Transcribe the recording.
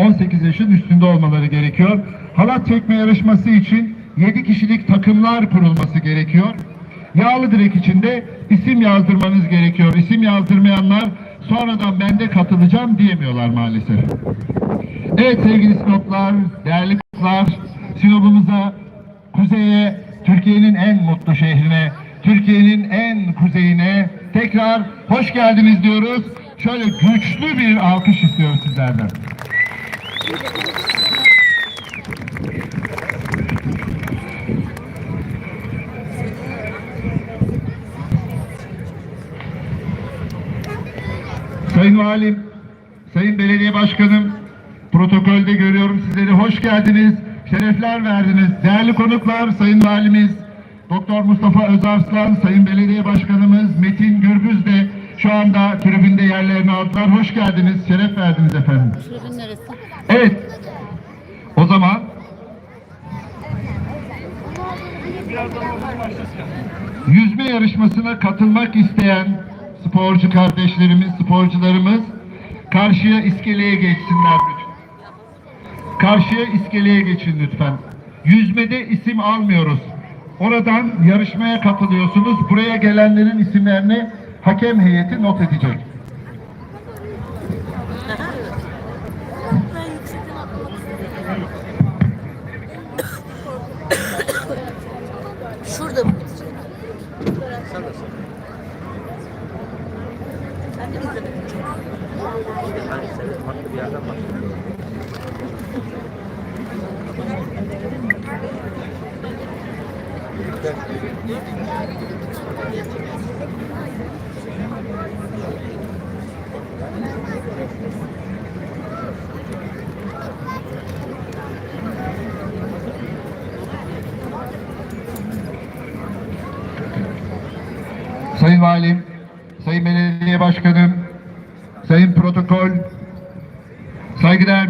18 yaşın üstünde olmaları gerekiyor. Halat çekme yarışması için 7 kişilik takımlar kurulması gerekiyor. Yağlı direk içinde isim yazdırmanız gerekiyor. İsim yazdırmayanlar sonradan ben de katılacağım diyemiyorlar maalesef. Evet sevgili Sinoplar, değerli konuklar, Sinop'umuza, kuzeye, Türkiye'nin en mutlu şehrine, Türkiye'nin en kuzeyine tekrar hoş geldiniz diyoruz. Şöyle güçlü bir alkış istiyoruz sizlerden. Sayın Valim, Sayın Belediye Başkanım, protokolde görüyorum sizleri. Hoş geldiniz, şerefler verdiniz. Değerli konuklar, Sayın Valimiz, Doktor Mustafa Özarslan, Sayın Belediye Başkanımız Metin Gürbüz şu anda tribünde yerlerini aldılar. Hoş geldiniz, şeref verdiniz efendim. Şurada neresi? Evet, o zaman yüzme yarışmasına katılmak isteyen sporcu kardeşlerimiz, sporcularımız karşıya iskeleye geçsinler lütfen. Karşıya iskeleye geçin lütfen. Yüzmede isim almıyoruz. Oradan yarışmaya katılıyorsunuz. Buraya gelenlerin isimlerini hakem heyeti not edecek. Şurada mı bitecek? Sen Sayın Valim, Sayın Belediye Başkanım, Sayın Protokol, saygıdeğer